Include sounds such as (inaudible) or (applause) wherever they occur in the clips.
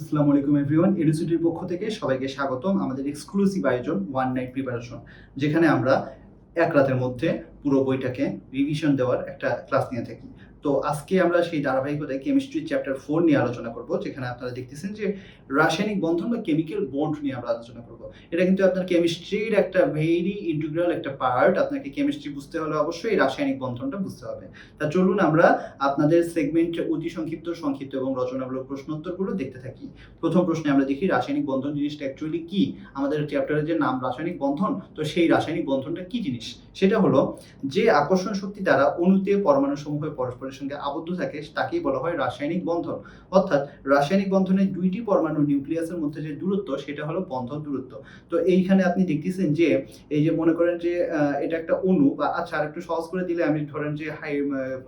আসসালামু আলাইকুম এভরিওয়ান, এডুসিটির পক্ষ থেকে সবাইকে স্বাগতম। আমাদের এক্সক্লুসিভ আয়োজন ওয়ান নাইট প্রিপারেশন যেখানে আমরা এক রাতের মধ্যে পুরো বইটাকে রিভিশন দেওয়ার একটা ক্লাস নিয়ে থাকি। তো আজকে আমরা সেই ধারাবাহিকতায় কেমিস্ট্রি চ্যাপ্টার ফোর নিয়ে আলোচনা করব, যেখানে আপনারা দেখতেছেন যে রাসায়নিক বন্ধন বা কেমিক্যাল বন্ড নিয়ে আমরা আলোচনা করব। এটা কিন্তু আপনার কেমিস্ট্রির একটা ভেরি ইন্টিগ্রাল একটা পার্ট আপনাকে কেমিস্ট্রি বুঝতে হলে অবশ্যই রাসায়নিক বন্ধনটা বুঝতে হবে। তা চলুন আমরা আপনাদের সেগমেন্ট অতি সংক্ষিপ্ত সংক্ষিপ্ত এবং রচনামূলক প্রশ্নোত্তরগুলো দেখতে থাকি। প্রথম প্রশ্নে আমরা দেখি, রাসায়নিক বন্ধন জিনিসটা অ্যাকচুয়ালি কি? আমাদের চ্যাপ্টারের যে নাম রাসায়নিক বন্ধন, তো সেই রাসায়নিক বন্ধনটা কি জিনিস? সেটা হলো যে আকর্ষণ শক্তি দ্বারা অণুতে পরমাণু সমূহ পরস্পরের সঙ্গে আবদ্ধ থাকে, তাকেই বলা হয় রাসায়নিক বন্ধন। অর্থাৎ রাসায়নিক বন্ধনের দুইটি পরমাণু নিউক্লিয়াসের মধ্যে যে দূরত্ব, সেটা হলো বন্ধন দূরত্ব। তো এইখানে আপনি দেখতেছেন যে, এই যে মনে করেন যে এটা একটা অণু বা আচ্ছা আর একটু সহজ করে দিলে আমি ধরেন যে, হাই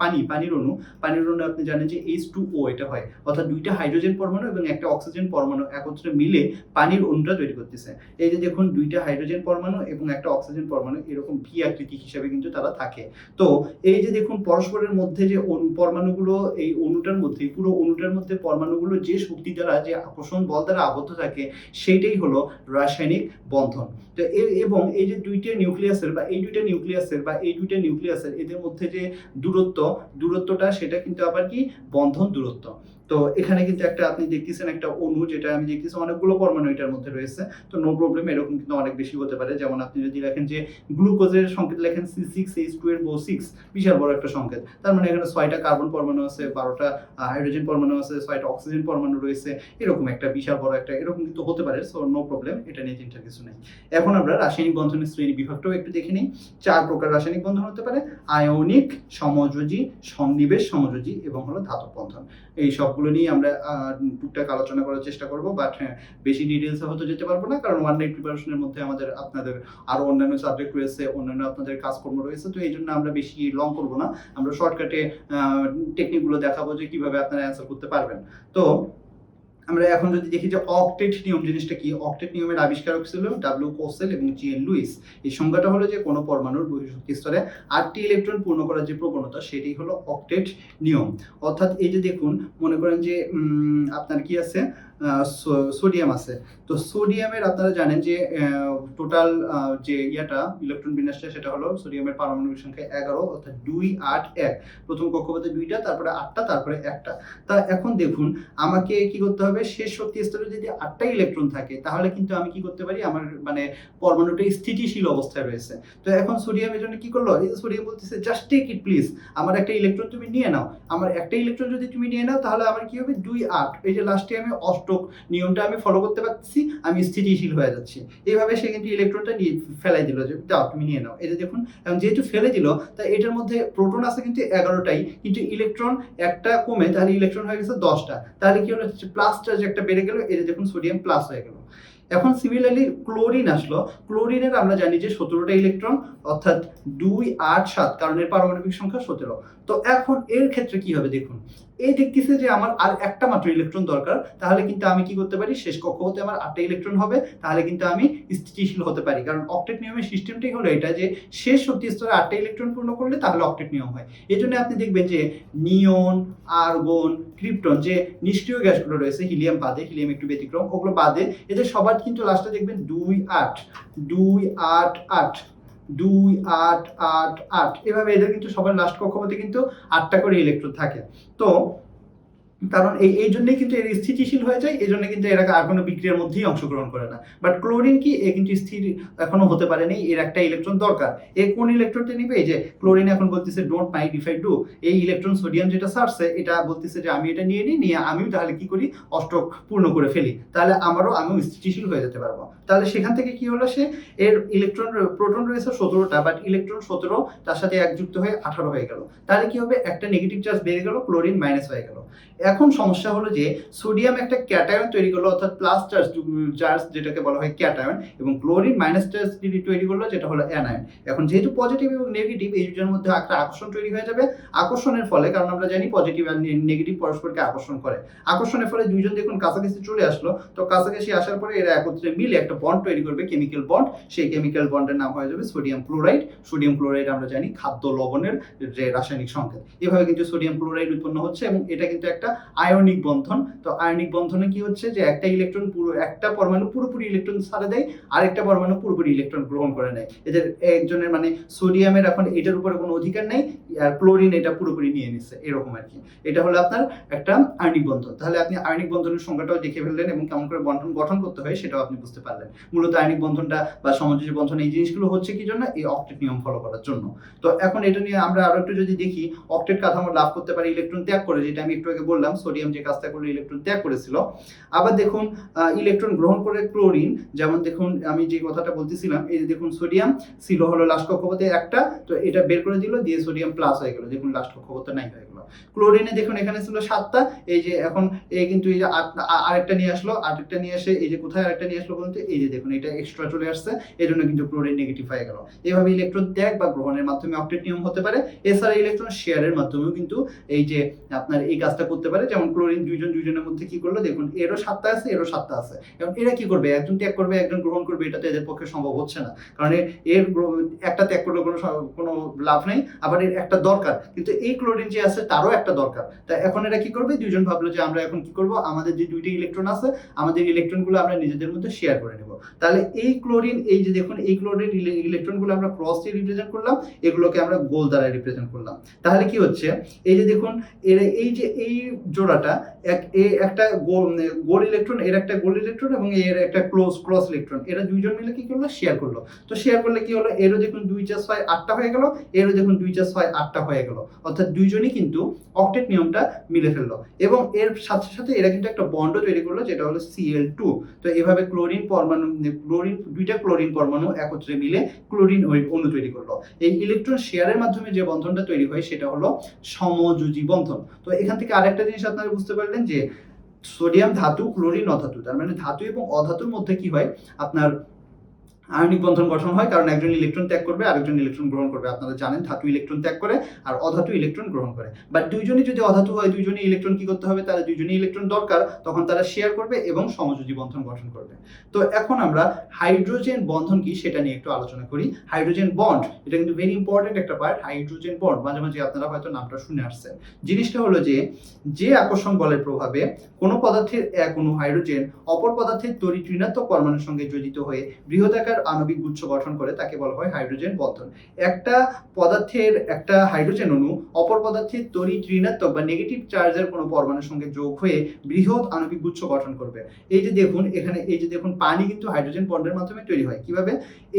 পানি, পানির অণু। পানির অণু আপনি জানেন যে এইচ টু ও এটা হয়। অর্থাৎ দুইটা হাইড্রোজেন পরমাণু এবং একটা অক্সিজেন পরমাণু একত্রে মিলে পানির অণুটা তৈরি করতেছে। এই যে দেখুন, দুইটা হাইড্রোজেন পরমাণু এবং একটা অক্সিজেন পরমাণু, এরকম ভি আকৃতি হিসাবে কিন্তু তারা থাকে। তো এই যে দেখুন, পরস্পরের মধ্যে যে পরমাণুগুলো, এই অণুটার মধ্যে, পুরো অণুটার মধ্যে পরমাণুগুলো যে শক্তি দ্বারা, যে আকর্ষণ বল দ্বারা আবদ্ধ থাকে, সেইটাই হলো রাসায়নিক বন্ধন। তো এবং এই যে দুইটা নিউক্লিয়াসের বা এই দুইটা নিউক্লিয়াসের বা এই দুইটা নিউক্লিয়াসের এদের মধ্যে যে দূরত্ব, দূরত্বটা, সেটা কিন্তু আবার কি? বন্ধন দূরত্ব। তো এখানে কিন্তু একটা আপনি দেখতেছেন একটা অণু যেটা আমি দেখতেছি অনেকগুলো পরমাণু এটার মধ্যে রয়েছে। তো নো প্রবলেম এরকম কিন্তু অনেক বেশি হতে পারে। যেমন আপনি যদি লেখেন যে গ্লুকোজের সংকেত লেখেন সি সিক্স এইচ টু এর বো সিক্স বিশাল বড় একটা সংকেত। তার মানে এখানে ছয়টা কার্বন পরমাণু আছে, বারোটা হাইড্রোজেন পরমাণু আছে, ছয়টা অক্সিজেন পরমাণু রয়েছে। এরকম একটা বিশাল বড় একটা, এরকম কিন্তু হতে পারে। সো নো প্রবলেম এটা নিয়ে চিন্তার কিছু নেই। এখন আমরা রাসায়নিক বন্ধনের শ্রেণি বিভাগটাও একটু দেখে নিই। চার প্রকার রাসায়নিক বন্ধন হতে পারে। আয়নিক, সমযোজী, সন্নিবেশ সমযোজী এবং হলো ধাতব বন্ধন। এই সবগুলো নিয়ে আমরা টুকটাক আলোচনা করার চেষ্টা করব। বাট হ্যাঁ বেশি ডিটেলসে হয়তো যেতে পারব না, কারণ ওয়ান নাইট প্রিপারেশনের মধ্যে আমাদের আপনাদের আরও অন্যান্য সাবজেক্ট রয়েছে, অন্যান্য আপনাদের কাজকর্ম রয়েছে, তো এই জন্য আমরা বেশি লং করব না। আমরা শর্টকাটে টেকনিকগুলো দেখাবো যে কীভাবে আপনারা অ্যান্সার করতে পারবেন। তো আমরা এখন যদি দেখি যে অকটেট নিয়ম, জিনিসটা কি? অকটেট নিয়মের আবিষ্কারক ছিল ডাব্লিউ কোসেল এবং জি এন লুইস এই সংজ্ঞাটা হলো যে কোনো পরমাণুর বহিঃশক্তি স্তরে আটটি ইলেকট্রন পূর্ণ করার যে প্রবণতা সেটি হলো অকটেট নিয়ম। অর্থাৎ এই যে দেখুন, মনে করেন যে আপনার কি আছে? সোডিয়াম আছে। তো সোডিয়ামের আপনারা জানেন যে টোটাল যে ইয়াটা ইলেকট্রন বিন্যাসটা, সেটা হলো সোডিয়ামের পারমাণবিক সংখ্যা এগারো, অর্থাৎ দুই, আট, এক। প্রথম কক্ষপথে দুইটা, তারপরে আটটা, তারপরে একটা। তা এখন দেখুন, আমাকে কি করতে হবে? শেষ শক্তি স্তরে যদি আটটা ইলেকট্রন থাকে, তাহলে কিন্তু আমি কি করতে পারি? আমার মানে পরমাণুটা স্থিতিশীল অবস্থায় রয়েছে। তো এখন সোডিয়ামের জন্য কি করল? সোডিয়াম বলতেছে জাস্ট টেক ইট প্লিজ আমার একটা ইলেকট্রন তুমি নিয়ে নাও। আমার একটা ইলেকট্রন যদি তুমি নিয়ে নাও, তাহলে আমার কি হবে? দুই আট। এই যে লাস্টে আমি অষ্টক নিয়মটা আমি ফলো করতে পারছি আমি স্থিতিশীল হয়ে যাচ্ছি। এইভাবে সে কিন্তু ইলেকট্রনটা নিয়ে ফেলাই দিল যে, যাও, তুমি নিয়ে নাও। এটা দেখুন এবং যেহেতু ফেলে দিল, তা এটার মধ্যে প্রোটন আছে কিন্তু এগারোটাই। কিন্তু ইলেকট্রন একটা কমে, তাহলে ইলেকট্রন হয়ে গেছে দশটা। তাহলে কি হলো? প্লাস একটা বেড়ে গেল এটা দেখুন সোডিয়াম প্লাস হয়ে গেল। এখন সিমিলারলি ক্লোরিন আসলো। ক্লোরিনের আমরা জানি যে সতেরোটা ইলেকট্রন অর্থাৎ দুই আট সাত, কারণ এর পারমাণবিক সংখ্যা সতেরো। তো এখন এর ক্ষেত্রে কি হবে দেখুন এই দেখতেছে যে আমার আর একটা মাত্র ইলেকট্রন দরকার, তাহলে কিন্তু আমি কি করতে পারি, শেষ কক্ষ হতে আমার আটটা ইলেকট্রন হবে, তাহলে কিন্তু আমি স্থিতিশীল হতে পারি। কারণ অক্টেট নিয়মের সিস্টেমটাই হলো এটা যে, শেষ শক্তি স্তরে আটটা ইলেকট্রন পূর্ণ করলে তাহলে অক্টেট নিয়ম হয়। এই জন্য আপনি দেখবেন যে নিয়ন আর্গন ক্রিপ্টন, যে নিষ্ক্রিয় গ্যাসগুলো রয়েছে, হিলিয়াম বাদে, হিলিয়াম একটু ব্যতিক্রম, ওগুলো বাদে, এদের সবার কিন্তু লাস্টে দেখবেন দুই আট দুই আট আট, দুই আট আট আট, এভাবে এদের কিন্তু সবার লাস্ট কক্ষপথে কিন্তু আটটা করে ইলেকট্রন থাকে। তো কারণ এই এই জন্যই কিন্তু এর স্থিতিশীল হয়ে যায়, এই জন্য কিন্তু এরা আর কোনো বিক্রিয়ার মধ্যেই অংশগ্রহণ করে না। বাট ক্লোরিন কি? এ কিন্তু স্থির এখনও হতে পারেনি, এর একটা ইলেকট্রন দরকার। এ কোন ইলেকট্রনটা নিবে? এই যে ক্লোরিন এখন বলতেছে ডোন্ট মাইন্ড ইফ ডু এই ইলেকট্রন সোডিয়াম যেটা ছাড়ছে এটা বলতেছে যে আমি এটা নিয়ে নিই, নিয়ে আমিও তাহলে কি করি? অষ্টক পূর্ণ করে ফেলি। তাহলে আমারও, আমিও স্থিতিশীল হয়ে যেতে পারব। তাহলে সেখান থেকে কি হলো সে? এর ইলেকট্রন প্রোটন রয়েছে সতেরোটা বাট ইলেকট্রন সতেরো, তার সাথে একযুক্ত হয়ে আঠারো হয়ে গেল। তাহলে কি হবে? একটা নেগেটিভ চার্জ বেড়ে গেল ক্লোরিন মাইনাস হয়ে গেল। এখন সমস্যা হলো যে সোডিয়াম একটা ক্যাটায়ন তৈরি করল, অর্থাৎ প্লাস চার্জ চার্জ যেটাকে বলা হয় ক্যাটায়ন, এবং ক্লোরিন মাইনাস চার্জ তৈরি করল, যেটা হলো অ্যানায়ন। এখন যেহেতু পজিটিভ এবং নেগেটিভ এই দুটোর মধ্যে একটা আকর্ষণ তৈরি হয়ে যাবে। আকর্ষণের ফলে, কারণ আমরা জানি পজিটিভ আর নেগেটিভ পরস্পরকে আকর্ষণ করে। আকর্ষণের ফলে দুইজন দেখুন কাছাকাছি চলে আসলো, তো কাছাকাছি আসার পরে এরা একত্রে মিলে একটা বন্ড তৈরি করবে কেমিক্যাল বন্ড সেই কেমিক্যাল বন্ডের নাম হয়ে যাবে সোডিয়াম ক্লোরাইড সোডিয়াম ক্লোরাইড আমরা জানি খাদ্য লবণের যে রাসায়নিক সংকেত। এভাবে কিন্তু সোডিয়াম ক্লোরাইড উৎপন্ন হচ্ছে, এবং এটা কিন্তু একটা আয়নিক বন্ধন। তো আয়নিক বন্ধনে কি হচ্ছে যে একটা ইলেকট্রন পুরো, একটা পরমাণু পুরোপুরি ইলেকট্রন ছাড়ে দেয়, আরেকটা পরমাণু পুরোপুরি ইলেকট্রন গ্রহণ করে নেয়। এদের একজনের মানে সোডিয়ামের এখন এটার উপরে কোনো অধিকার নেই, আর ক্লোরিন এটা পুরোপুরি নিয়ে নিচ্ছে এরকম আর কি। এটা হলো আপনার একটা আয়নিক বন্ধন। তাহলে আপনি আয়নিক বন্ধনের সংখ্যাটাও দেখে ফেললেন এবং কেমন করে বন্ধন গঠন করতে হয় সেটাও আপনি বুঝতে পারলেন। মূলত আয়নিক বন্ধনটা বা সমযোজী বন্ধন এই জিনিসগুলো হচ্ছে কি জন্য? এই অক্টেট নিয়ম ফলো করার জন্য। তো এখন এটা নিয়ে আমরা আরও একটু যদি দেখি, অক্টেট কাঠামো লাভ করতে পারে ইলেকট্রন ত্যাগ করে, যেটা আমি একটু আগে বললাম। সোডিয়াম যে কাজটা করল ইলেকট্রন ত্যাগ করেছিল। আবার দেখুন ইলেকট্রন গ্রহণ করে ক্লোরিন যেমন দেখুন, আমি যে কথাটা বলতেছিলাম, এই যে দেখুন সোডিয়াম ছিল হলো লাস্ট কক্ষপথে একটা, তো এটা বের করে দিল, দিয়ে সোডিয়াম প্লাস হয়ে গেল। দেখুন লাস্ট কক্ষপথে নাই হয়ে গেল। ক্লোরিনে দেখুন এখানে ছিল সাতটা, এই যে এখন এই কিন্তু এই যে আরেকটা নিয়ে আসলো, আরেকটা নিয়ে এসে এই যে কোথায় আরেকটা নিয়ে আসলো বলতে এই যে দেখুন এটা এক্সট্রা চলে আসছে এই জন্য কিন্তু ক্লোরিন নেগেটিভ হয়ে গেল। এভাবে ইলেকট্রন ত্যাগ বা গ্রহণের মাধ্যমে অক্টেট নিয়ম হতে পারে, এছাড়া ইলেকট্রন শেয়ারের মাধ্যমেও কিন্তু এই যে আপনার এই কাজটা করতে পারে, যেমন ক্লোরিন দুইজন দুইজনের মধ্যে কি করল, দেখুন এরও সাতটা আছে, এরও সাতটা আছে। এবং এরা কি করবে, একজন ত্যাগ করবে, একজন গ্রহণ করবে, এটা তো এদের পক্ষে সম্ভব হচ্ছে না। কারণ এর- এর একটা ত্যাগ করলে কোনো কোনো লাভ নেই, আবার এর একটা দরকার, কিন্তু এই ক্লোরিন যে আছে তারও একটা দরকার। তা এখন এরা কি করবে? দুইজন ভাবলো যে আমরা এখন কি করব? আমাদের যে দুইটি ইলেকট্রন আছে, আমাদের ইলেকট্রনগুলো আমরা নিজেদের মধ্যে শেয়ার করে নেব। তাহলে এই ক্লোরিন এই যে দেখুন, এই ক্লোরিন ইলেকট্রনগুলো আমরা ক্রস দিয়ে রিপ্রেজেন্ট করলাম, এগুলোকে আমরা গোল দ্বারা রিপ্রেজেন্ট করলাম। তাহলে কি হচ্ছে? এই যে দেখুন, এর এই যে এই জোড়াটা, এক এ একটা গোল গোল ইলেকট্রন এর একটা গোল ইলেকট্রন এবং এর একটা ক্লোজ ক্রস ইলেকট্রন এরা দুইজন মিলে কি করল? শেয়ার করল। তো শেয়ার করলে কি হলো? এরও দেখুন দুই চার ছয় আটটা হয়ে গেল, এরও দেখুন দুই চার ছয় আটটা হয়ে গেল। অর্থাৎ দুইজনই কিন্তু অক্টেট নিয়মটা মিলে ফেলল। এবং এর সাথে সাথে এরা কিন্তু একটা বন্ড তৈরি করল, যেটা হলো সিএল টু তো এভাবে ক্লোরিন পরমাণু, ক্লোরিন, দুইটা ক্লোরিন পরমাণু একত্রে মিলে ক্লোরিন অণু তৈরি করল। এই ইলেকট্রন শেয়ারের মাধ্যমে যে বন্ধনটা তৈরি হয়, সেটা হলো সমযোজী বন্ধন। তো এখান থেকে আরেকটা জিনিস আপনারা বুঝতে পারলেন যে, সোডিয়াম ধাতু, ক্লোরিন অধাতু। তার মানে ধাতু এবং অধাতুর মধ্যে কি হয়? আপনার আয়নিক বন্ধন গঠন হয়, কারণ একজন ইলেকট্রন ত্যাগ করবে, আরেকজন ইলেকট্রন গ্রহণ করবে। আপনারা জানেন, ধাতু ইলেকট্রন ত্যাগ করে আর অধাতু ইলেকট্রন গ্রহণ করে। বাট দুইজনই যদি অধাতু হয়, দুইজনই ইলেকট্রন কি করতে হবে? তারা দুইজনই ইলেকট্রন দরকার, তখন তারা শেয়ার করবে এবং সমযোজী বন্ধন গঠন করবে। তো এখন আমরা হাইড্রোজেন বন্ধন কি সেটা নিয়ে একটু আলোচনা করি। হাইড্রোজেন বন্ড এটা কিন্তু ভেরি ইম্পর্টেন্ট একটা পার্ট হাইড্রোজেন বন্ড মাঝে মাঝে আপনারা হয়তো নামটা শুনে আসছেন। জিনিসটা হলো যে যে আকর্ষণ বলের প্রভাবে কোনো পদার্থের এক অণু হাইড্রোজেন অপর পদার্থের তড়িৎ ঋণাত্মক পরমাণুর সঙ্গে জড়িত হয়ে বৃহদাকার আণবিক গুচ্ছ গঠন করে তাকে বলা হয় হাইড্রোজেন বন্ধন। একটা পদার্থের একটা হাইড্রোজেন অণু অপর পদার্থের তড়িৎ ঋণাত্মক বা নেগেটিভ চার্জের কোনো পরমাণুর সঙ্গে যোগ হয়ে বৃহৎ আণবিক গুচ্ছ গঠন করবে। এই যে দেখুন, এখানে এই যে দেখুন, পানি কিন্তু হাইড্রোজেন বন্ডের মাধ্যমে তৈরি হয়। কীভাবে?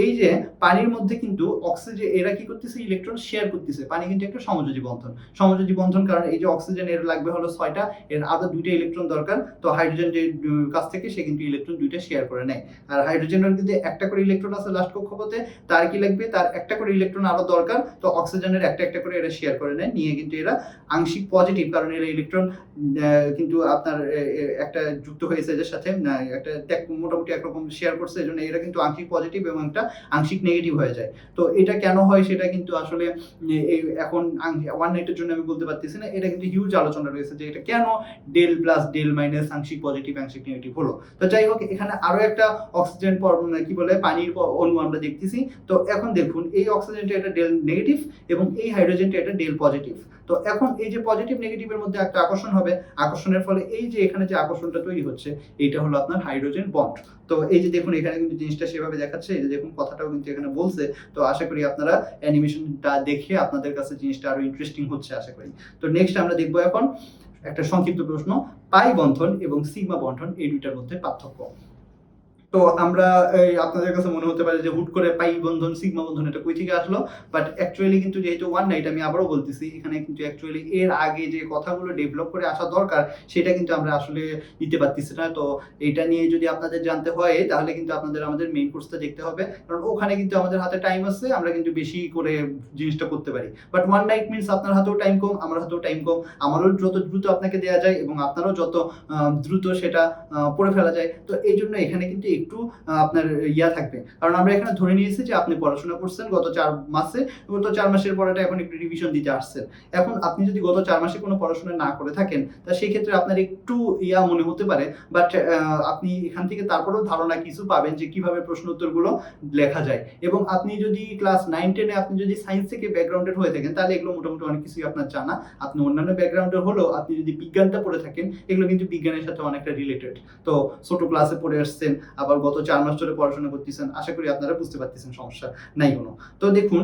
এই যে পানির মধ্যে কিন্তু অক্সিজেন, এরা কি করতেছে? ইলেকট্রন শেয়ার করতেছে। পানি কিন্তু একটা সমযোজী বন্ধন। সমযোজী বন্ধন কারণ এই যে অক্সিজেন এর লাগবে হলো ছয়টা, এর আরও দুইটা ইলেকট্রন দরকার। তো হাইড্রোজেন যে কাছ থেকে সে কিন্তু ইলেকট্রন দুইটা শেয়ার করে নেয়। আর হাইড্রোজেনের কিন্তু একটা করে ইলেকট্রন আছে লাস্ট কক্ষপথে, তার কি লাগবে? তার একটা করে ইলেকট্রন আরও দরকার, তো অক্সিজেনের একটা একটা করে এরা শেয়ার করে নেয়, নিয়ে কিন্তু এরা আংশিক পজিটিভ কারণ এরা ইলেকট্রন কিন্তু আপনার একটা যুক্ত হয়েছে এদের সাথে একটা ত্যাগ- মোটামুটি একরকম শেয়ার করছে এই জন্য এরা কিন্তু আংশিক পজিটিভ এবং একটা আংশিক নেগেটিভ হয়ে যায়। তো এটা কেন হয় সেটা কিন্তু আসলে এই এখন ওয়ান নাইটের জন্য আমি বলতে পারতেছি না, এটা কিন্তু হিউজ আলোচনা রয়েছে যে এটা কেন ডেল প্লাস ডেল মাইনাস আংশিক পজিটিভ আংশিক নেগেটিভ হলো। তো যাই হোক, এখানে আরও একটা অক্সিজেন কি বলে পানির অণু আমরা দেখতেছি। তো এখন দেখুন, এই অক্সিজেনটা এটা ডেল নেগেটিভ এবং এই হাইড্রোজেনটা এটা ডেল পজিটিভ তো এখন এই যে পজিটিভ নেগেটিভের মধ্যে একটা আকর্ষণ হবে। আকর্ষণের ফলে এই যে এখানে যে আকর্ষণটা তৈরি হচ্ছে, এইটা হলো আপনার হাইড্রোজেন বন্ড তো এই যে দেখুন, এখানে কিন্তু জিনিসটা সেভাবে দেখাচ্ছে। এই যে দেখুন, কথাটাও কিন্তু এখানে বলছে। তো আশা করি আপনারা অ্যানিমেশনটা দেখে আপনাদের কাছে জিনিসটা আরও ইন্টারেস্টিং হচ্ছে, আশা করি। তো নেক্সট আমরা দেখব এখন একটা সংক্ষিপ্ত প্রশ্ন। পাই বন্ধন এবং সিগমা বন্ধন এই দুইটার মধ্যে পার্থক্য। তো আমরা আপনাদের কাছে মনে হতে পারে যে হুট করে পাই বন্ধন, সিগমা বন্ধন, এটা কই থেকে আসলো? বাট অ্যাকচুয়ালি কিন্তু যেহেতু ওয়ান নাইট আমি আবারও বলতেছি, এখানে কিন্তু অ্যাকচুয়ালি এর আগে যে কথাগুলো ডেভেলপ করে আসা দরকার, সেটা কিন্তু আমরা আসলে নিতে পারতেছি না। তো এটা নিয়ে যদি আপনাদের জানতে হয়, তাহলে কিন্তু আপনাদের আমাদের মেইন কোর্সটা দেখতে হবে। কারণ ওখানে কিন্তু আমাদের হাতে টাইম আছে, আমরা কিন্তু বেশি করে জিনিসটা করতে পারি। বাট ওয়ান নাইট মিনস আপনার হাতেও টাইম কম, আমার হাতেও টাইম কম। আমারও যত দ্রুত আপনাকে দেওয়া যায় এবং আপনারও যত দ্রুত সেটা পড়ে ফেলা যায়। তো এই জন্য এখানে কিন্তু একটু আপনার ইয়া থাকবে। কারণ আমরা এখানে ধরে নিয়েছি যে আপনি পড়াশোনা করছেন গত চার মাসে, গত চার মাসের পড়াটা এখন একটু রিভিশন দিতে আসছেন। এখন আপনি যদি গত চার মাসে কোনো পড়াশোনা না করে থাকেন, তা সেই ক্ষেত্রে আপনার একটু ইয়া মনে হতে পারে বাট আপনি এখান থেকে তারপরেও ধারণা কিছু পাবেন যে কীভাবে প্রশ্ন উত্তরগুলো লেখা যায়। এবং আপনি যদি ক্লাস নাইন টেনে আপনি যদি সায়েন্স থেকে ব্যাকগ্রাউন্ডেড হয়ে থাকেন, তাহলে এগুলো মোটামুটি অনেক কিছুই আপনার জানা। আপনি অন্যান্য ব্যাকগ্রাউন্ডের হলেও আপনি যদি বিজ্ঞানটা পড়ে থাকেন, এগুলো কিন্তু বিজ্ঞানের সাথে অনেকটা রিলেটেড তো ছোট ক্লাসে পড়ে আসছেন, আবার গত চার মাস ধরে পড়াশোনা করতেছেন, আশা করি আপনারা বুঝতে পারতেছেন সমস্যা নাই কোনো। তো দেখুন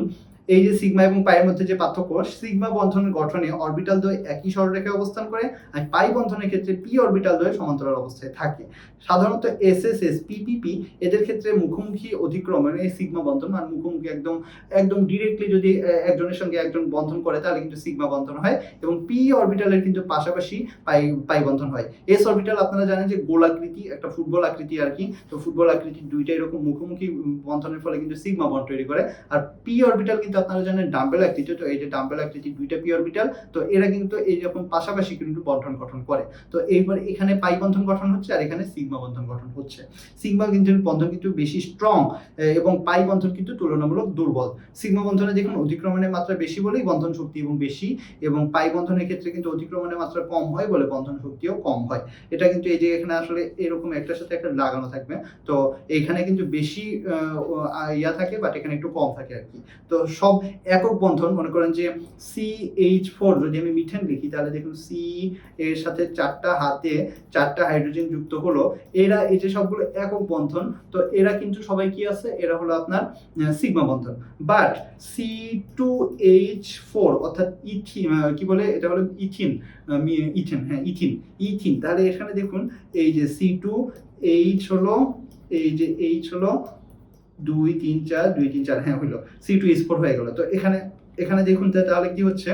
এই যে সিগমা এবং পাইয়ের মধ্যে যে পার্থক্য, সিগমা বন্ধনের গঠনে অরবিটাল দ্বয় একই সরলরেখায় অবস্থান করে আর পাই বন্ধনের ক্ষেত্রে পি অরবিটাল দ্বয় সমান্তরাল অবস্থায় থাকে। সাধারণত এস এস এস পিপিপি এদের ক্ষেত্রে মুখোমুখি অধিক্রম মানে এই সিগমা বন্ধন আর মুখোমুখি একদম একদম ডিরেক্টলি যদি একজনের সঙ্গে একজন বন্ধন করে তাহলে কিন্তু সিগমা বন্ধন হয় এবং পি অরবিটালের কিন্তু পাশাপাশি পাই পাই বন্ধন হয়। এস অরবিটাল আপনারা জানেন যে গোলাকৃতি একটা ফুটবল আকৃতি আর কি, তো ফুটবল আকৃতি দুইটা এরকম মুখোমুখি বন্ধনের ফলে কিন্তু সিগমা বন্ড তৈরি করে। আর পি অরবিটাল কিন্তু আপনারা জানেন ডাম্বেল আকৃতি তো এই যে ডাম্বেল আকৃতি দুইটা পি অরবিটাল তো এরা কিন্তু এইরকম পাশাপাশি কিন্তু বন্ধন গঠন করে। তো এইবার এখানে পাই বন্ধন গঠন হচ্ছে আর এখানে সিগমা বন্ধন গঠন হচ্ছে। সিগমা কিন্তু বন্ধন কিন্তু বেশি স্ট্রং এবং পাই বন্ধন কিন্তু তুলনামূলক দুর্বল। সিগমা বন্ধনে দেখুন অধিক্রমণের মাত্রা বেশি বলেই বন্ধন শক্তি এবং বেশি, এবং পাই বন্ধনের ক্ষেত্রে কিন্তু অধিক্রমণের মাত্রা কম হয় বলে বন্ধন শক্তিও কম হয়। এটা কিন্তু এই যে এখানে আসলে এরকম একটার সাথে একটা লাগানো থাকবে। তো এইখানে কিন্তু বেশি ইয়া থাকে বাট এখানে একটু কম থাকে আর কি। তো সব একক বন্ধন। মনে করেন যে সি এইচ ফোর যদি আমি মিথেন লিখি, তাহলে দেখুন সি এর সাথে চারটা হাতে চারটা হাইড্রোজেন যুক্ত হলো। এরা এই যে সবগুলো একক বন্ধন, তো এরা কিন্তু সবাই কি আছে? এরা হলো আপনার sigma Bandhan. But C two H four অর্থাৎ ইথিন কি বলে? এটা হলো ইথিন ইথিন হ্যাঁ ইথিন ইথিন তাহলে এখানে দেখুন, এই যে সি টু এইচ হলো, এই যে এইচ হলো দুই তিন চার, দুই তিন চার হ্যাঁ হইল। সি টু ফোর হয়ে গেল। তো এখানে এখানে দেখুন তাহলে কি হচ্ছে?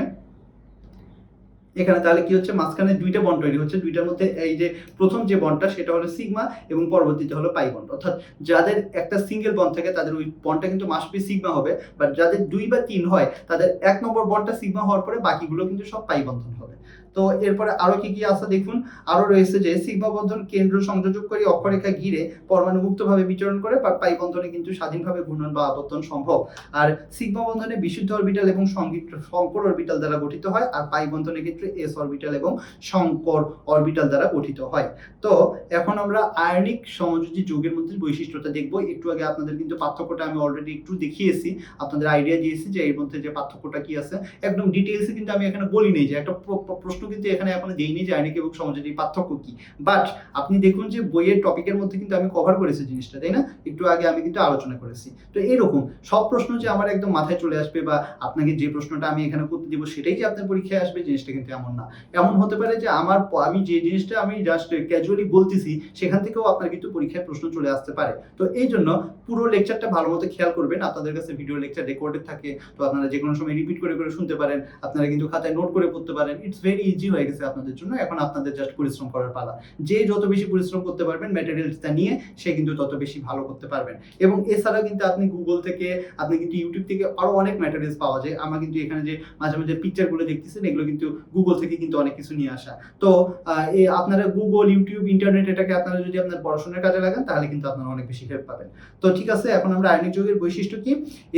এখানে তাহলে কি হচ্ছে? মাঝখানে দুইটা বন্ড তৈরি হচ্ছে। দুইটার মধ্যে এই যে প্রথম যে বন্ডটা সেটা হলো সিগমা এবং পরবর্তীতে হলো পাই বন্ড অর্থাৎ যাদের একটা সিঙ্গেল বন্ড থাকে, তাদের ওই বন্ডটা কিন্তু মাসপি সিগমা হবে। বাট যাদের দুই বা তিন হয়, তাদের এক নম্বর বন্ডটা সিগমা হওয়ার পরে বাকিগুলো কিন্তু সব পাই বন্ধন হবে। তো এরপরে আরও কি কি আছে দেখুন। আরও রয়েছে যে সিগমা বন্ধন কেন্দ্র সংযোজককারী অক্ষরেখা ঘিরে পরমাণু মুক্তভাবে বিচরণ করে বা পাই বন্ধনে কিন্তু স্বাধীনভাবে ঘূর্ণন বা আবর্তন সম্ভব। আর সিগমা বন্ধনে বিশুদ্ধ অরবিটাল এবং শঙ্কর অরবিটাল দ্বারা গঠিত হয়, আর পাই বন্ধনের ক্ষেত্রে এস অরবিটাল এবং শঙ্কর অরবিটাল দ্বারা গঠিত হয়। তো এখন আমরা আয়নিক সমযোজী যৌগের মধ্যে বৈশিষ্ট্যটা দেখব। একটু আগে আপনাদের কিন্তু পার্থক্যটা আমি অলরেডি একটু দেখিয়েছি। আপনাদের আইডিয়া দিয়েছি যে এর মধ্যে যে পার্থক্যটা কি আছে। একদম ডিটেলসে কিন্তু আমি এখানে বলি নেই যে একটা প্র- প্র- প্রশ্ন কিন্তু এখানে এখনও দেইনি যে আয়নিক এবং সমযোজী পার্থক্য কি? বাট আপনি দেখুন যে বইয়ের টপিকের মধ্যে কিন্তু আমি কভার করেছি জিনিসটা, তাই না? একটু আগে আমি কিন্তু আলোচনা করেছি। তো এরকম সব প্রশ্ন যে আমার একদম মাথায় চলে আসবে বা আপনাকে যে প্রশ্নটা আমি এখানে করতে দিব সেটাই যে আপনার পরীক্ষায় আসবে জিনিসটা কিন্তু এমন না। এমন হতে পারে যে আমার আমি যে জিনিসটা আমি জাস্ট ক্যাজুয়ালি বলতেছি, সেখান থেকেও আপনার কিন্তু পরীক্ষায় প্রশ্ন চলে আসতে পারে। তো এই জন্য পুরো লেকচারটা ভালো মতো খেয়াল করবেন। আপনাদের কাছে ভিডিও লেকচার রেকর্ডেড থাকে, তো আপনারা যে কোনো সময় রিপিট করে করে শুনতে পারেন। আপনারা কিন্তু খাতায় নোট করে পড়তে পারেন। ইটস ভেরি ইজি হয়ে গেছে আপনাদের জন্য এখন আপনাদের জাস্ট পরিশ্রম করার পালা। যে যত বেশি পরিশ্রম করতে পারবেন ম্যাটেরিয়ালসটা নিয়ে সে কিন্তু তত বেশি ভালো করতে পারবেন। এবং এছাড়া কিন্তু আপনি গুগল থেকে আপনি কিন্তু ইউটিউব থেকে আরও অনেক ম্যাটেরিয়ালস পাওয়া যায়। আমার কিন্তু এখানে যে মাঝে মাঝে পিকচারগুলো দেখতেছেন এগুলো কিন্তু গুগল থেকে কিন্তু অনেক কিছু নিয়ে আসা। তো আহ, এ আপনারা গুগল ইউটিউব ইন্টারনেট এটাকে আপনারা যদি আপনার পড়াশোনার কাজে লাগান তাহলে কিন্তু আপনারা অনেক বেশি হেল্প পাবেন। তো ঠিক আছে এখন আমরা আয়নিক যৌগের বৈশিষ্ট্য কি?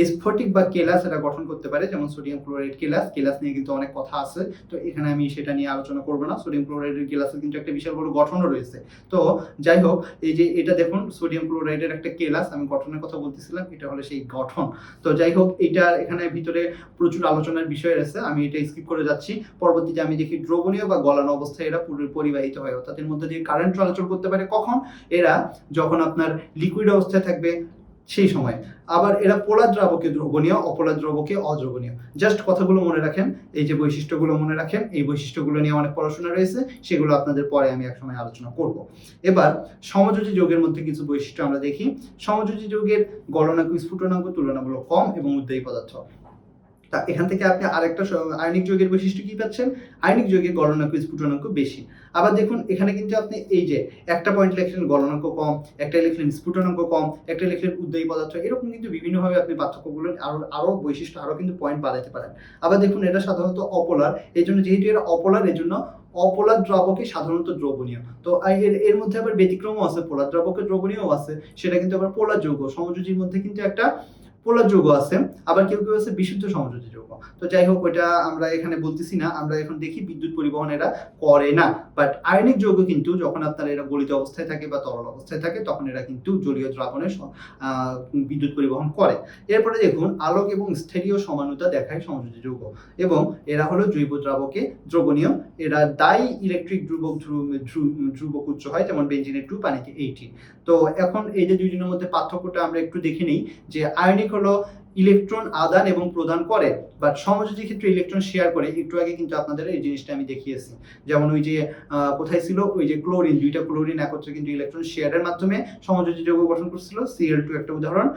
স্ফটিক বা কেলাস এটা গঠন করতে পারে যেমন সোডিয়াম ক্লোরাইড কেলাস। কেলাস নিয়ে কিন্তু অনেক কথা আছে। তো এখানে আমি সেটা নিয়ে আলোচনা করব না। সোডিয়াম ক্লোরাইডের কেলাসের কিন্তু একটা বিশাল বড় গঠনও রয়েছে। তো যাই হোক, এই যে এটা দেখুন সোডিয়াম ক্লোরাইডের একটা কেলাস আমি গঠনের কথা বলতেছিলাম, এটা হলো সেই গঠন। তো যাই হোক, এটা এখানে ভিতরে প্রচুর আলোচনার বিষয় রয়েছে, আমি এটা স্কিপ করে যাচ্ছি। পরবর্তীতে আমি দেখি দ্রবণীয় বা গলানো অবস্থায় এরা পুরো- পরিবাহিত হয়, অর্থাৎ এর মধ্যে দিয়ে কারেন্ট চলাচল করতে পারে। কখন? এরা যখন আপনার লিকুইড অবস্থায় থাকবে সেই সময়। আবার এরা পোলা দ্রাবকে দ্রবণীয় অপোলা দ্রবকে অদ্রবণীয়। জাস্ট কথাগুলো মনে রাখেন, এই যে বৈশিষ্ট্যগুলো মনে রাখেন, এই বৈশিষ্ট্যগুলো নিয়ে অনেক পড়াশোনা রয়েছে, সেগুলো আপনাদের পরে আমি একসময় আলোচনা করব। এবার, সমযোজী যৌগের মধ্যে কিছু বৈশিষ্ট্য আমরা দেখি। সমযোজী যৌগের গলনাঙ্ক, স্ফুটনাঙ্ক তুলনামূলক কম এবং উদ্দায়ী পদার্থ। তা এখান থেকে আপনি আরেকটা আয়নিক যৌগের বৈশিষ্ট্য কি পাচ্ছেন? আয়নিক যৌগের গলনাঙ্ক, স্ফুটনাঙ্ক বেশি। আবার দেখুন, এখানে কিন্তু আপনি এই যে একটা পয়েন্ট লিখলেন গলনাঙ্ক কম, একটা লিখলেন স্ফুটনাঙ্ক কম, একটা লিখলেন উদ্দায়ী পদার্থ, এরকম কিন্তু বিভিন্নভাবে আপনি পার্থক্যগুলো আরও আরও বৈশিষ্ট্য, আরও কিন্তু পয়েন্ট বাড়াতে পারেন। আবার দেখুন, এটা সাধারণত অপোলার, এই জন্য যেহেতু এটা অপোলার, এই জন্য অপোলার দ্রাবকে সাধারণত দ্রবণীয়। তো এর এর মধ্যে আবার ব্যতিক্রমও আছে, পোলার দ্রাবকে দ্রবণীয় আছে, সেটা কিন্তু আবার পোলার যৌগ, সমযোজীর মধ্যে কিন্তু একটা পোলার যৌগ আছে, আবার কেউ কেউ আছে বিশুদ্ধ সমযোজী যৌগ। তো যাই হোক, ওইটা আমরা এখানে বলতেছি না, আমরা এখন দেখি বিদ্যুৎ পরিবহন এরা করে না। বাট আয়নিক যৌগ কিন্তু যখন আপনার এরা গলিত অবস্থায় থাকে বা তরল অবস্থায় থাকে, তখন এরা কিন্তু জলীয় দ্রাবণে বিদ্যুৎ পরিবহন করে। এরপরে দেখুন, আলোক এবং স্থিরীয় সমানুতা দেখায় সমযোজী যৌগ। এবং এরা হলো জৈব দ্রাবকে দ্রবণীয়। এরা ডাই ইলেকট্রিক ধ্রুবক ধ্রু- ধ্রু- ধ্রুবক উচ্চ হয়, যেমন বেঞ্জিনের টু পানিতে এইটি তো এখন এই যে দুইজনের মধ্যে পার্থক্যটা আমরা একটু দেখে নিই, যে আয়নিক হলো ইলেকট্রন আদান এবং প্রদান করে বাট সমযোজী ক্ষেত্রে ইলেকট্রন শেয়ার করে, একটু আগে কিন্তু আপনাদের এই জিনিসটা আমি দেখিয়েছি। যেমন ওই যে কোথায় ছিল? ওই যে ক্লোরিন দুইটা ক্লোরিন একত্রে কিন্তু ইলেকট্রন শেয়ারের মাধ্যমে সমযোজী যৌগ গঠন করছিল সিএল টু একটা উদাহরণ।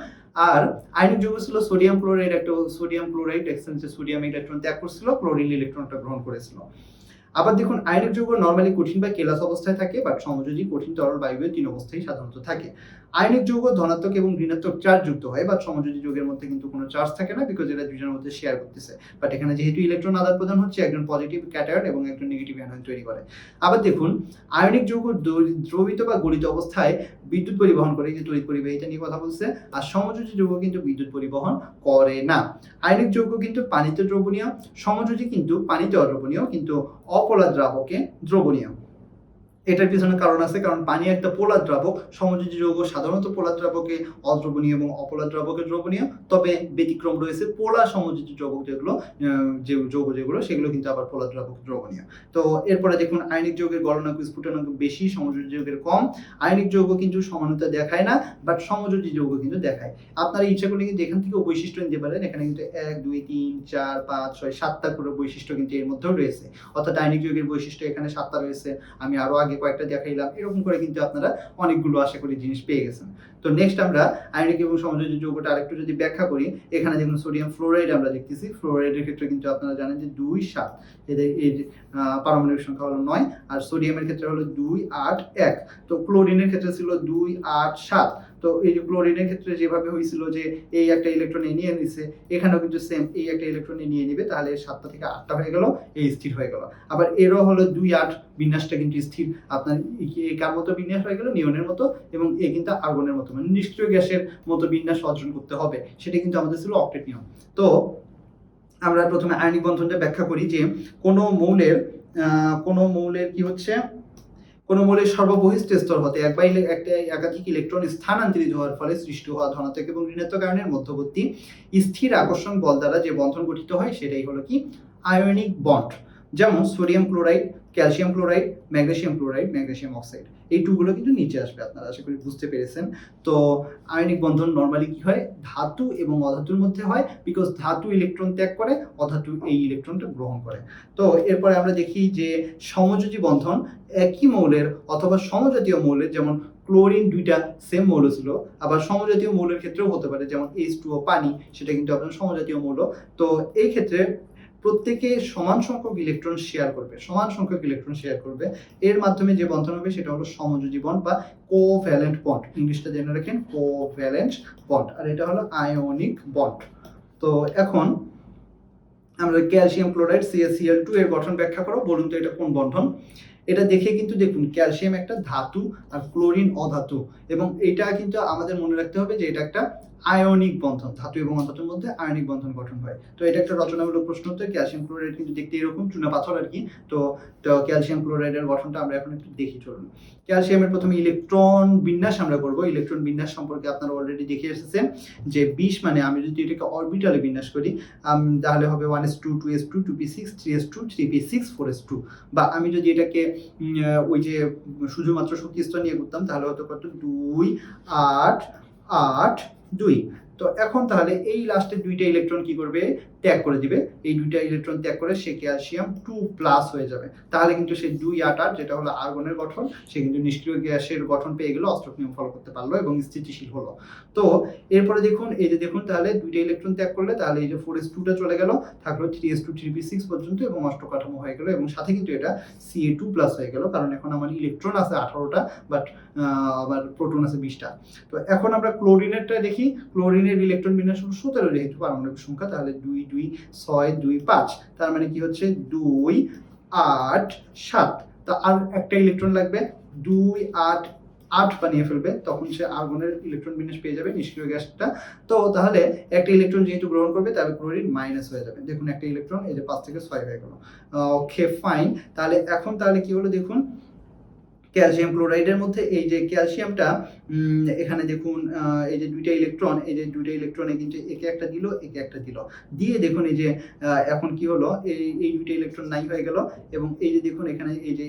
আর আয়নিক যৌগ ছিল সোডিয়াম ক্লোরাইড একটা সোডিয়াম ক্লোরাইড এক্সচেঞ্জে সোডিয়াম ইলেকট্রন ত্যাগ করছিল ক্লোরিন ইলেকট্রনটা গ্রহণ করেছিল। আবার দেখুন, আয়নিক যৌগ নর্মালি কঠিন বা কেলাস অবস্থায় থাকে বাট সমযোজী কঠিন তরল বায়বীয় তিন অবস্থায় সাধারণত থাকে। আয়নিক যৌগ, ধনাত্মক এবং ঋণাত্মক চার্জ যুক্ত হয় বা সমযোজী যৌগের মধ্যে কিন্তু কোনো চার্জ থাকে না বিকজ এরা দুজনের মধ্যে শেয়ার করতেছে। বাট এখানে যেহেতু ইলেকট্রন আদান প্রদান হচ্ছে, একজন পজিটিভ ক্যাটায়ন এবং একজন নেগেটিভ অ্যানায়ন তৈরি করে। আবার দেখুন, আয়নিক যৌগ দ্রবিত বা গলিত অবস্থায় বিদ্যুৎ পরিবহন করে যে তড়িৎ পরিবাহিতা নিয়ে কথা বলছে, আর সমযোজী যৌগ কিন্তু বিদ্যুৎ পরিবহন করে না। আয়নিক যৌগ কিন্তু পানিতে দ্রবণীয়, সমযোজী কিন্তু পানিতে অদ্রবণীয়, কিন্তু অপোলার দ্রাবকে দ্রবণীয়। এটার পিছনে কারণ আছে, কারণ পানি একটা পোলার দ্রাবক, সমযোজী যৌগ সাধারণত পোলার দ্রাবকে অদ্রবণীয় এবং অপোলার দ্রাবকে দ্রবণীয়, তবে ব্যতিক্রম রয়েছে পোলার সমযোজী যৌগ যেগুলো যে যৌগ যেগুলো, সেগুলো কিন্তু আবার পোলার দ্রাবক দ্রবণীয়। তো এরপরে দেখুন, আয়নিক যৌগের গলনাঙ্ক স্ফুটনাঙ্ক বেশি, সমযোজী যৌগের কম। আয়নিক যৌগ কিন্তু সমানতা দেখায় না বাট সমযোজী যৌগ কিন্তু দেখায়। আপনারা ইচ্ছা করলে কিন্তু এখান থেকেও বৈশিষ্ট্য নিতে পারেন, এখানে কিন্তু এক, দুই, তিন, চার, পাঁচ, ছয়, সাতটা করে বৈশিষ্ট্য কিন্তু এর মধ্যেও রয়েছে। অর্থাৎ আয়নিক যৌগের বৈশিষ্ট্য এখানে সাতটা রয়েছে, আমি আরও আগে কয়েকটা দেখাইলাম, এরকম করে কিন্তু আপনারা অনেকগুলো আশা করি জিনিস পেয়ে গেছেন। তো নেক্সট আমরা আয়নিক এবং সমযোজ্য যৌগটা আরেকটু যদি ব্যাখ্যা করি, এখানে দেখুন সোডিয়াম ফ্লোরাইড আমরা দেখতেছি। ফ্লোরাইডের ক্ষেত্রে কিন্তু আপনারা জানেন যে দুই সাত, এদের এর পারমাণবিক সংখ্যা হলো নয়, আর সোডিয়ামের ক্ষেত্রে হলো দুই আট এক। তো ক্লোরিনের ক্ষেত্রে ছিল দুই আট সাত। তো এই যে ক্লোরিনের ক্ষেত্রে যেভাবে হয়েছিল যে এই একটা ইলেকট্রন এ নিয়ে নিছে, এখানেও কিন্তু সেম এই একটা ইলেকট্রন নিয়ে নিবে, তাহলে সাতটা থেকে আটটা হয়ে গেল এই স্থির হয়ে গেল। আবার এরও হলো দুই আট বিন্যাসটা কিন্তু স্থির। আপনার কার মতো বিন্যাস হয়ে গেল? নিয়নের মতো, এবং এ কিন্তু আর্গনের মতো। মানে নিষ্ক্রিয় গ্যাসের মতো বিন্যাস অর্জন করতে হবে। সেটা কিন্তু আমাদের ছিল অক্টেট নিয়ম। তো আমরা প্রথমে আয়নিক বন্ধনটা ব্যাখ্যা করি যে কোনো মৌলের কোনো মৌলের কি হচ্ছে? কোনো মৌলের সর্ববহিষ্ঠ স্তর হতে এক বা একটা একাধিক ইলেকট্রন স্থানান্তরিত হওয়ার ফলে সৃষ্টি হওয়া ধনাত্মক এবং ঋণাত্মক আয়নের মধ্যবর্তী স্থির আকর্ষণ বল দ্বারা যে বন্ধন গঠিত হয়, সেটাই হলো কি? Ionic bond. যেমন sodium chloride calcium chloride, magnesium chloride, magnesium oxide. এই টুগুলো কিন্তু নিচে আসবে আপনারা, আশা করি বুঝতে পেরেছেন। তো আয়নিক বন্ধন নর্মালি কি হয়? ধাতু এবং অধাতুর মধ্যে হয় বিকজ ধাতু ইলেকট্রন ত্যাগ করে, অধাতু এই ইলেকট্রনটা গ্রহণ করে। তো এরপরে আমরা দেখি যে সমযোজী বন্ধন একই মৌলের অথবা সমজাতীয় মৌলের, যেমন ক্লোরিন দুইটা সেম মৌল ছিল, আবার সমজাতীয় মৌলের ক্ষেত্রেও হতে পারে, যেমন এইচ টু পানি, সেটা কিন্তু আপনার সমজাতীয় মৌল। তো এই ক্ষেত্রে প্রত্যেকে সমান সংখ্যক ইলেকট্রন শেয়ার করবে, সমান সংখ্যক ইলেকট্রন শেয়ার করবে। এর মাধ্যমে যে বন্ধন হবে সেটা হলো সমযোজী বন্ড বা কোভ্যালেন্ট বন্ড ইংলিশটা জেনে রাখেন কোভ্যালেন্ট বন্ড আর এটা হলো আয়োনিক বন্ড তো এখন আমরা ক্যালসিয়াম ক্লোরাইড সিএসিএল টু এর গঠন ব্যাখ্যা করো। বলুন তো এটা কোন বন্ধন? এটা দেখে কিন্তু দেখুন ক্যালসিয়াম একটা ধাতু আর ক্লোরিন অধাতু। এবং এটা কিন্তু আমাদের মনে রাখতে হবে যে এটা একটা আয়নিক বন্ধন, ধাতু এবং অধাতুর মধ্যে আয়নিক বন্ধন গঠন হয়। তো এটা একটা রচনামূলক প্রশ্ন হচ্ছে ক্যালসিয়াম ক্লোরাইড কিন্তু দেখতে এরকম, চুনা পাথর আর কি। তো ক্যালসিয়াম ক্লোরাইডের গঠনটা আমরা এখন একটু দেখি, চলুন। ক্যালসিয়ামের প্রথমে ইলেকট্রন বিন্যাস আমরা করব। ইলেকট্রন বিন্যাস সম্পর্কে আপনারা অলরেডি দেখে এসেছেন যে বিশ মানে আমি যদি এটাকে অরবিটালে বিন্যাস করি তাহলে হবে one s two two s two two p six three s two three p six four s two বা আমি যদি এটাকে ওই যে শুধুমাত্র শক্তি স্তর নিয়ে করতাম তাহলে হতো কত? দুই, আট আট, দুই। তো এখন তাহলে এই লাস্টের দুইটা ইলেকট্রন কি করবে? ত্যাগ করে দিবে। এই দুইটা ইলেকট্রন ত্যাগ করে সে ক্যালসিয়াম টু প্লাস হয়ে যাবে। তাহলে কিন্তু সেই দুই আট আট যেটা হলো আর্গনের গঠন, সে কিন্তু নিষ্ক্রিয় গ্যাসের গঠন পেয়ে গেল, অস্ত্রক নিয়ম ফলো করতে পারল এবং স্থিতিশীল হলো। তো এরপরে দেখুন, এই যে দেখুন তাহলে দুইটা ইলেকট্রন ত্যাগ করলে, তাহলে এই যে ফোর এস টুটা চলে গেল, থাকল three s two three p six পর্যন্ত এবং অষ্ট কাঠামো হয়ে গেল এবং সাথে কিন্তু এটা সি এ টু প্লাস হয়ে গেল, কারণ এখন আমার ইলেকট্রন আছে আঠারোটা বাট আবার প্রোটন আছে বিশটা। তো এখন আমরা ক্লোরিনেরটা দেখি। ক্লোরিনের ইলেকট্রন বিন্যাস হলো সতেরো, যেহেতু পারমাণবিক সংখ্যা, তাহলে দুই দুই, ছয়, দুই, পাঁচ। তার মানে কি হচ্ছে? দুই, আট, সাত। তা আর একটা ইলেকট্রন লাগবে। দুই, আট আট বানিয়ে ফেলবে। তখন সে আর্গনের ইলেকট্রন বিন্যাস পেয়ে যাবে নিষ্ক্রিয় গ্যাসটা। তো তাহলে একটা ইলেকট্রন যেহেতু গ্রহণ করবে, তাহলে ক্লোরিন মাইনাস হয়ে যাবে। দেখুন একটা ইলেকট্রন এই যে পাঁচ থেকে ছয় হয়ে গেল। ওকে ফাইন তাহলে এখন তাহলে কি হলো? দেখুন ক্যালসিয়াম ক্লোরাইডের মধ্যে এই যে ক্যালসিয়ামটা এখানে দেখুন এই যে দুইটা ইলেকট্রন, এই যে দুইটা ইলেকট্রনে কিন্তু একে একটা দিল, একে একটা দিল। দিয়ে দেখুন এই যে এখন কি হলো, এই এই দুইটা ইলেকট্রন নাই হয়ে গেল এবং এই যে দেখুন এখানে এই যে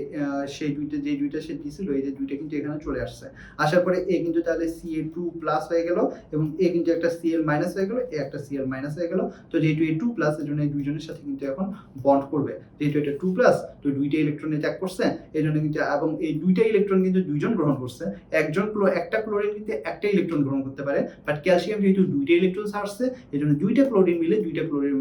সেই দুইটা, যে দুইটা সে দিছিল, এই যে দুইটা কিন্তু এখানে চলে আসছে। আসার পরে এ কিন্তু তাহলে সি এ টু প্লাস হয়ে গেল এবং এ কিন্তু একটা সিএল মাইনাস হয়ে গেল, এ একটা সিএল মাইনাস হয়ে গেল। তো যেহেতু এ টু প্লাস এর জন্য এই দুইজনের সাথে কিন্তু এখন বন্ড করবে। যেহেতু এটা টু প্লাস তো দুইটা ইলেকট্রনে ত্যাগ করছে, এই জন্য কিন্তু, এবং এই দুইটা ইলেকট্রন কিন্তু দুইজন গ্রহণ করছে। একজন ক্লো একটা ক্লোরিন কিন্তু একটা ইলেকট্রন গ্রহণ করতে পারে বাট ক্যালসিয়াম যেহেতু দুইটা ইলেকট্রন ছাড়ছে এই জন্য দুইটা ক্লোরিন মিলে দুইটা ক্লোরিন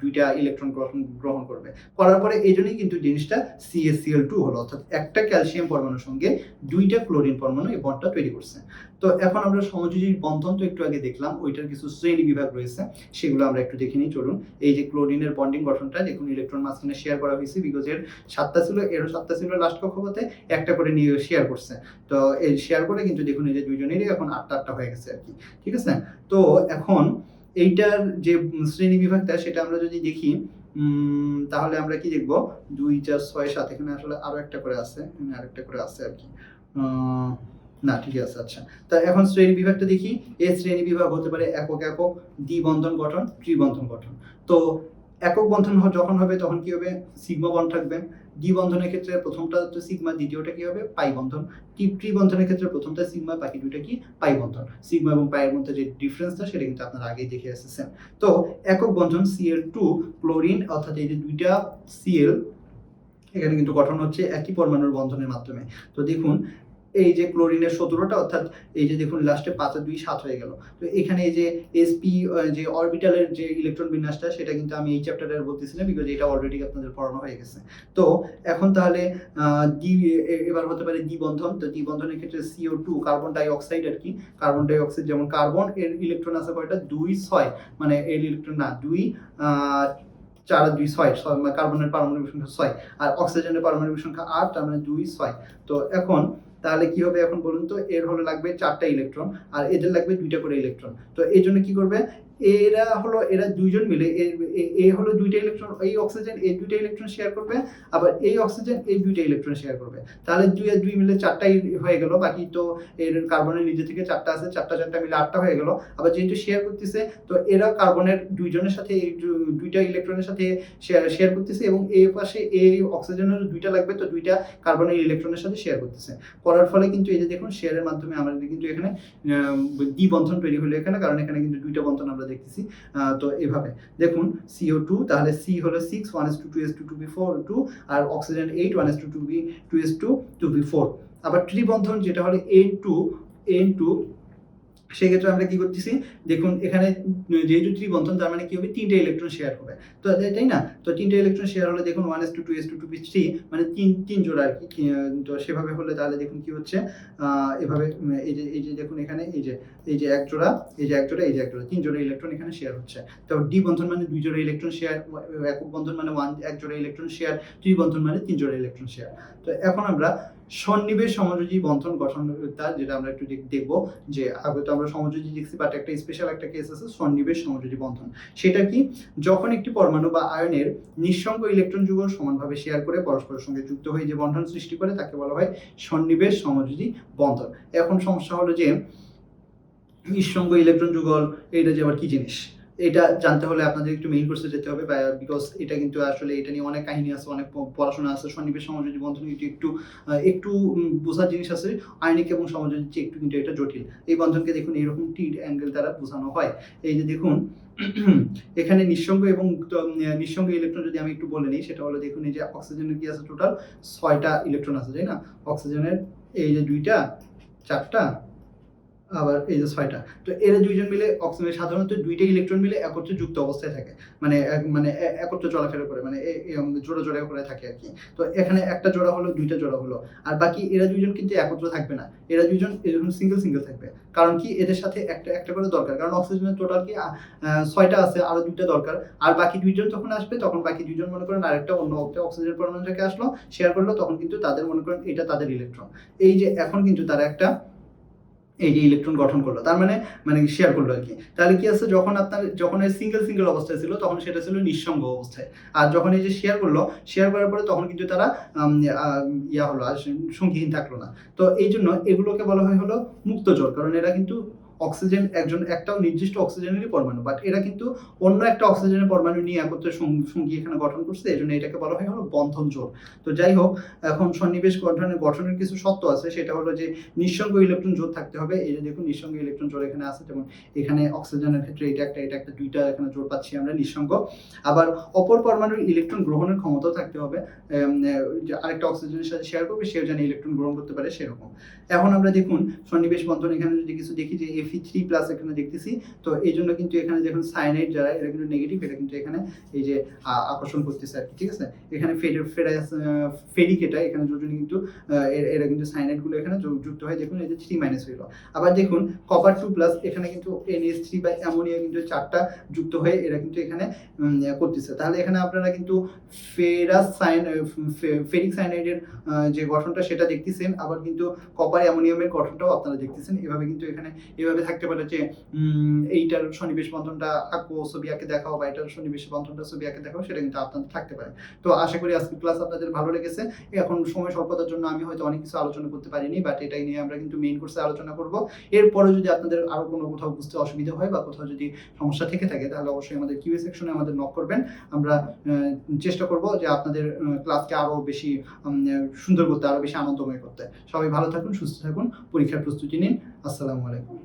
দুইটা ইলেকট্রন গ্রহণ গ্রহণ করবে। করার পরে এই জন্যই কিন্তু জিনিসটা সিএসসিএল টু হলো, অর্থাৎ একটা ক্যালসিয়াম পরমাণুর সঙ্গে দুইটা ক্লোরিন পরমাণু এই বন্ডটা তৈরি করছে। তো এখন আমরা সমযোজী বন্ধন তো একটু আগে দেখলাম, ওইটার কিছু শ্রেণি বিভাগ রয়েছে, সেগুলো আমরা একটু দেখে নিই, চলুন। এই যে ক্লোরিনের বন্ডিং গঠনটা, দেখুন ইলেকট্রন মাঝখানে শেয়ার করা হয়েছে বিকজ এর সাতটা ছিল, এরও সাতটা ছিল লাস্ট কক্ষপথে, একটা করে নিয়ে শেয়ার করছে। তো এই শেয়ার করে কিন্তু দেখুন, এই যে দুইজনেরই এখন আটটা আটটা হয়ে গেছে আর কি, ঠিক আছে? তো এখন এইটার যে শ্রেণি বিভাগটা, সেটা আমরা যদি দেখি তাহলে আমরা কি দেখব? দুই চার ছয় সাত, এখানে আসলে আরও একটা করে আছে, এখানে আরেকটা করে আছে আর কি। না, ঠিক আছে আচ্ছা। তা এখন শ্রেণি বিভাগটা দেখি। এই শ্রেণি বিভাগ হতে পারে একক একক দ্বিবন্ধন গঠন, ত্রিবন্ধন গঠন। তো একক বন্ধন যখন হবে তখন কি হবে? সিগমা বন্ধ থাকবে। দ্বিবন্ধনের ক্ষেত্রে প্রথমটা হচ্ছে সিগমা, দ্বিতীয়টা কি হবে? পাই বন্ধন। ত্রি- ত্রিবন্ধনের ক্ষেত্রে প্রথমটা সিগমা, বাকি দুইটা কি? পাই বন্ধন। সিগমা এবং পাইয়ের মধ্যে যে ডিফারেন্সটা সেটা কিন্তু আপনারা আগেই দেখে এসেছেন তো একক বন্ধন সিএল টু ক্লোরিন, অর্থাৎ এই যে দুইটা সিএল এখানে কিন্তু গঠন হচ্ছে একই পরমাণুর বন্ধনের মাধ্যমে। তো দেখুন এই যে ক্লোরিনের সতেরোটা অর্থাৎ এই যে দেখুন লাস্টে পাঁচে দুই সাত হয়ে গেল। তো এখানে এই যে এসপি যে অরবিটালের যে ইলেকট্রন বিন্যাসটা, সেটা কিন্তু আমি এই চ্যাপ্টারে বলতেছি না বিকজ এটা অলরেডি আপনাদের পড়ানো হয়ে গেছে। তো এখন তাহলে দ্বি এবার হতে পারে দ্বিবন্ধন। তো দ্বিবন্ধনের ক্ষেত্রে সিও টু কার্বন ডাই অক্সাইড আর কি। কার্বন ডাই অক্সাইড যেমন কার্বন এর ইলেকট্রন আছে কয়টা? দুই ছয়। মানে এর ইলেকট্রন না, দুই চার দুই ছয় কার্বনের পারমাণবিক সংখ্যা ছয়। আর অক্সিজেনের পারমাণবিক সংখ্যা আট, তার মানে দুই ছয়। তো এখন তাহলে কি হবে এখন বলুন তো? এর হলো লাগবে চারটা ইলেকট্রন আর এদের লাগবে দুইটা করে ইলেকট্রন। তো এই জন্য কি করবে? এরা হলো, এরা দুইজন মিলে, এ- হলো দুইটা ইলেকট্রন এই অক্সিজেন এই দুইটা ইলেকট্রন শেয়ার করবে, আবার এই অক্সিজেন এই দুইটা ইলেকট্রন শেয়ার করবে। তাহলে দুই আর দুই মিলে চারটাই হয়ে গেল, বাকি তো এর কার্বনের নিজে থেকে চারটা আছে, চারটা চারটা মিলে আটটা হয়ে গেল। আবার যেহেতু শেয়ার করতেছে, তো এরা কার্বনের দুইজনের সাথে, এই দুইটা ইলেকট্রনের সাথে শেয়ার করতেছে এবং এ পাশে এই অক্সিজেনের দুইটা লাগবে, তো দুইটা কার্বনের ইলেকট্রনের সাথে শেয়ার করতেছে। করার ফলে কিন্তু এই যে দেখুন শেয়ারের মাধ্যমে আমাদের কিন্তু এখানে দ্বিবন্ধন তৈরি হলো এখানে, কারণ এখানে কিন্তু দুইটা বন্ধন আমরা দেখতেছি। তো এভাবে। দেখুন সিও টু তাহলে সি হলো six one s two two s two two p four two আর oxygen eight one s two two p two s two two p four আবার ট্রিবন্ধন যেটা হলো এন টু এন টু সেক্ষেত্রে আমরা কি করতেছি? দেখুন, এখানে যেহেতু ত্রিবন্ধন, তার মানে কি হবে? তিনটে ইলেকট্রন শেয়ার হবে। তো তাই না? তো তিনটে ইলেকট্রন শেয়ার হলে দেখুন one s two two s two two p three মানে তিন তিন জোড়া আর কি তো সেভাবে হলে তাহলে দেখুন কি হচ্ছে? এভাবে এই যে এই যে দেখুন এখানে, এই যে এই যে এক জোড়া, এই যে এক জোড়া, এই যে এক জোড়া, তিন জোড়া ইলেকট্রন এখানে শেয়ার হচ্ছে। তো ডি বন্ধন মানে দুই জোড়া ইলেকট্রন শেয়ার একক বন্ধন মানে ওয়ান এক জোড়া ইলেকট্রন শেয়ার ত্রিবন্ধন মানে তিন জোড়া ইলেকট্রন শেয়ার তো এখন আমরা সন্নিবেশ সমযোজী বন্ধন গঠন যেটা আমরা একটু দেখ- দেখব যে, আগে তো আমরা সমযোজী দেখছি বাট একটা স্পেশাল একটা কেস আছে, সন্নিবেশ সমযোজী বন্ধন। সেটা কি? যখন একটি পরমাণু বা আয়নের নিঃসঙ্গ ইলেকট্রন যুগল সমানভাবে শেয়ার করে পরস্পরের সঙ্গে যুক্ত হয়ে যে বন্ধন সৃষ্টি করে, তাকে বলা হয় সন্নিবেশ সমযোজী বন্ধন। এখন সমস্যা হলো যে, নিঃসঙ্গ ইলেকট্রন যুগল এটা যে আবার কি জিনিস? এটা জানতে হলে আপনাদের একটু মেইন কোর্সে যেতে হবে বিকজ এটা কিন্তু আসলে এটা নিয়ে অনেক কাহিনী আছে, অনেক পড়াশোনা আছে। সন্নিবেশ সমযোজী বন্ধন কিন্তু একটু একটু বোঝার জিনিস আছে আইনিক এবং চেয়ে একটু কিন্তু এটা জটিল। এই বন্ধনকে দেখুন এরকম টি অ্যাঙ্গেল দ্বারা বোঝানো হয়। এই যে দেখুন, (clears throat) এখানে নিঃসঙ্গ এবং নিঃসঙ্গ ইলেকট্রন যদি আমি একটু বলে নিই, সেটা হলো দেখুন, এই যে অক্সিজেনের কি আছে টোটাল ছয়টা ইলেকট্রন আছে, তাই না? অক্সিজেনের এই যে দুইটা, চারটা আবার এই যে ছয়টা, তো এরা দুইজন মিলে অক্সিজেন সাধারণত দুইটা ইলেকট্রন মিলে একত্রে যুক্ত অবস্থায় থাকে। মানে মানে একত্রে চলাফেরা করে মানে জোড়া জোড়া করে থাকে আর কি। তো এখানে একটা জোড়া হলো, দুইটা জোড়া হলো। আর বাকি এরা দুইজন কিন্তু একত্র থাকবে না। এরা দুইজন এরকম সিঙ্গেল সিঙ্গেল থাকবে। কারণ কি এদের সাথে একটা একটা করে দরকার। কারণ অক্সিজেনের টোটাল কি ছয়টা আছে আরও দুইটা দরকার। আর বাকি দুইজন যখন আসবে, তখন বাকি দুইজন মনে করেন আরেকটা অন্য অক্সিজেন পরমাণু থেকে আসলো শেয়ার করল, তখন কিন্তু তাদের মনে করেন এটা তাদের ইলেকট্রন এই যে এখন কিন্তু তারা একটা এই যে ইলেকট্রন গঠন করল, তার মানে মানে শেয়ার করল আর কি তাহলে কি আছে? যখন আপনার, যখন এই সিঙ্গেল সিঙ্গেল অবস্থায় ছিল, তখন সেটা ছিল নিঃসঙ্গ অবস্থায়। আর যখন এই যে শেয়ার করল শেয়ার করার পরে তখন কিন্তু তারা ইয়া হলো, আর সঙ্গীহীন থাকল না। তো এই জন্য এগুলোকে বলা হয় হলো মুক্ত জল কারণ এরা কিন্তু অক্সিজেন একজন একটা নির্দিষ্ট অক্সিজেনেরই পরমাণু বাট এরা কিন্তু অন্য একটা অক্সিজেনের পরমাণু নিয়ে একত্রে সঙ্গী এখানে গঠন করছে, এই জন্য এটাকে বলা হয় হলো বন্ধন জোর তো যাই হোক, এখন সন্নিবেশ গঠনের গঠনের কিছু সত্য আছে, সেটা হলো যে নিঃসঙ্গ ইলেকট্রন জোর থাকতে হবে, এই যে দেখুন নিঃসঙ্গ ইলেকট্রন জোর এখানে আছে, যেমন এখানে অক্সিজেনের ক্ষেত্রে এটা একটা এটা একটা, দুইটা এখানে জোর পাচ্ছি আমরা, নিঃসঙ্গ। আবার অপর পরমাণুর ইলেকট্রন গ্রহণের ক্ষমতাও থাকতে হবে আরেকটা অক্সিজেনের সাথে শেয়ার করবে, সেও যেন ইলেকট্রন গ্রহণ করতে পারে সেরকম। এখন আমরা দেখুন সন্নিবেশ বন্ধন, এখানে যদি কিছু দেখি যে এফি থ্রি প্লাস এখানে দেখতেছি। তো এই জন্য কিন্তু এখানে যখন সাইনাইড যারা, এরা কিন্তু নেগেটিভ এটা কিন্তু এখানে এই যে আকর্ষণ করতেছে আর কি, ঠিক আছে? এখানে ফেডের ফেরাস ফেরিক এটা এখানে যোজনী কিন্তু এরা কিন্তু সাইনাইডগুলো এখানে যুক্ত হয়। দেখুন, এই যে থ্রি মাইনাস হইল। আবার দেখুন কপার টু প্লাস এখানে কিন্তু এনএস থ্রি বা অ্যামোনিয়া কিন্তু চারটা যুক্ত হয়ে এরা কিন্তু এখানে করতেছে। তাহলে এখানে আপনারা কিন্তু ফেরাস সাইন ফেরিক সাইনাইডের যে গঠনটা সেটা দেখতেছেন। আবার কিন্তু কপার অ্যামোনিয়ামের গঠনটাও আপনারা দেখতেছেন। এভাবে কিন্তু এখানে, এভাবে থাকতে পারে যে এইটার সন্নিবেশ বন্ধনটা আঁকো ছবি আঁকে দেখাও বা এটার সন্নিবেশ বন্ধনটা ছবি আঁকে দেখাও, সেটা কিন্তু আপনাদের থাকতে পারে। তো আশা করি আজকে ক্লাস আপনাদের ভালো লেগেছে। এখন সময় স্বল্পতার জন্য আমি হয়তো অনেক কিছু আলোচনা করতে পারিনি বাট এটাই নিয়ে আমরা কিন্তু মেইন কোর্সে আলোচনা করব। এরপরে যদি আপনাদের আরও কোনো কোথাও বুঝতে অসুবিধা হয় বা কোথাও যদি সমস্যা থেকে থাকে, তাহলে অবশ্যই আমাদের কিউ সেকশনে আমাদের নক করবেন। আমরা চেষ্টা করব যে আপনাদের ক্লাসকে আরও বেশি সুন্দর করতে, আরও বেশি আনন্দময় করতে। সবাই ভালো থাকুন, সুস্থ থাকুন, পরীক্ষার প্রস্তুতি নিন। আসসালামু আলাইকুম।